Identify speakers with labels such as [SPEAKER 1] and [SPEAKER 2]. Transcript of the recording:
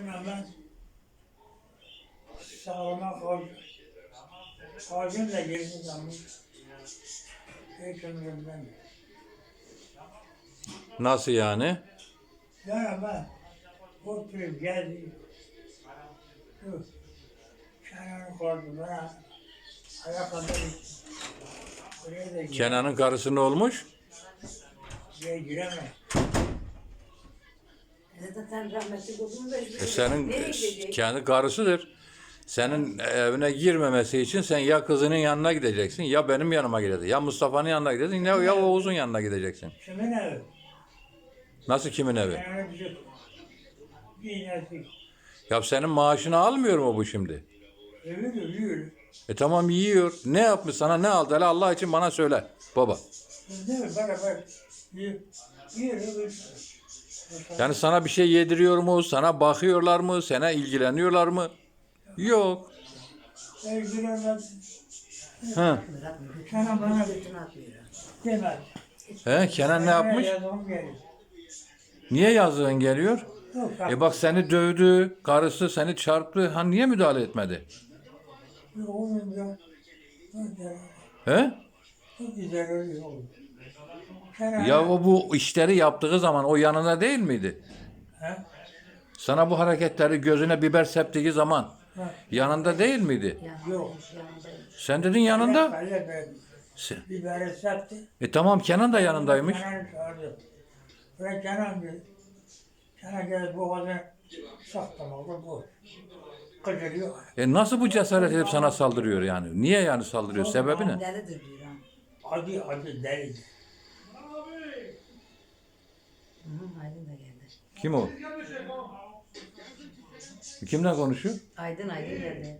[SPEAKER 1] Ama sağlama koy. Koydum da girdi zaman. Hiç ömrümden.
[SPEAKER 2] Nasıl yani?
[SPEAKER 1] Yani ama oturup geldi. Şu Kenan'ı koydu bana. Ayakkabı.
[SPEAKER 2] Kenan'ın karısı ne olmuş?
[SPEAKER 1] Buraya giremez.
[SPEAKER 3] Zaten rahmetli oldun da
[SPEAKER 2] E senin
[SPEAKER 3] Nereye gidecek?
[SPEAKER 2] kendi karısıdır. Senin evine girmemesi için sen ya kızının yanına gideceksin ya benim yanıma gideceksin. Ya Mustafa'nın yanına gideceksin ya, ya Oğuz'un yanına gideceksin.
[SPEAKER 1] Kimin evi?
[SPEAKER 2] Nasıl kimin evi?
[SPEAKER 1] İğnesi.
[SPEAKER 2] Ya senin maaşını almıyor mu bu şimdi?
[SPEAKER 1] Evi de yürü.
[SPEAKER 2] E tamam yiyor. Ne yapmış sana ne aldı? Hele Allah için bana söyle baba.
[SPEAKER 1] Değil mi? Beraber yürü. Yürü.
[SPEAKER 2] Yani sana bir şey yediriyor mu? Sana bakıyorlar mı? Sana ilgileniyorlar mı? Yok. Hı.
[SPEAKER 1] Kenan bana demez.
[SPEAKER 2] He, Kenan ne yapmış? Niye yazığın geliyor? E bak seni dövdü, karısı seni çarptı. Ha niye müdahale etmedi? He?
[SPEAKER 1] Çok güzel oluyor Kenan,
[SPEAKER 2] Ya o bu işleri yaptığı zaman o yanında değil miydi?
[SPEAKER 1] He?
[SPEAKER 2] Sana bu hareketleri gözüne biber septiği zaman
[SPEAKER 1] Ha.
[SPEAKER 2] yanında değil miydi?
[SPEAKER 1] Yok.
[SPEAKER 2] Sen dedin yanında. Sen-
[SPEAKER 1] biberi sattı.
[SPEAKER 2] E tamam Kenan da yanındaymış.
[SPEAKER 1] Kenan'ı çağırdı. Buraya Kenan dedi. Kenan geldi boğazına saklamadı bu. Kıcırıyor.
[SPEAKER 2] E nasıl bu cesaret edip sana saldırıyor yani? Niye yani saldırıyor? Sebebi ne?
[SPEAKER 3] Delidir diyor ha.
[SPEAKER 1] Adı adı deli.
[SPEAKER 3] Hı hı, Aydın da geldi.
[SPEAKER 2] Kim o? Kimle konuşuyor?
[SPEAKER 3] Aydın Aydın geldi.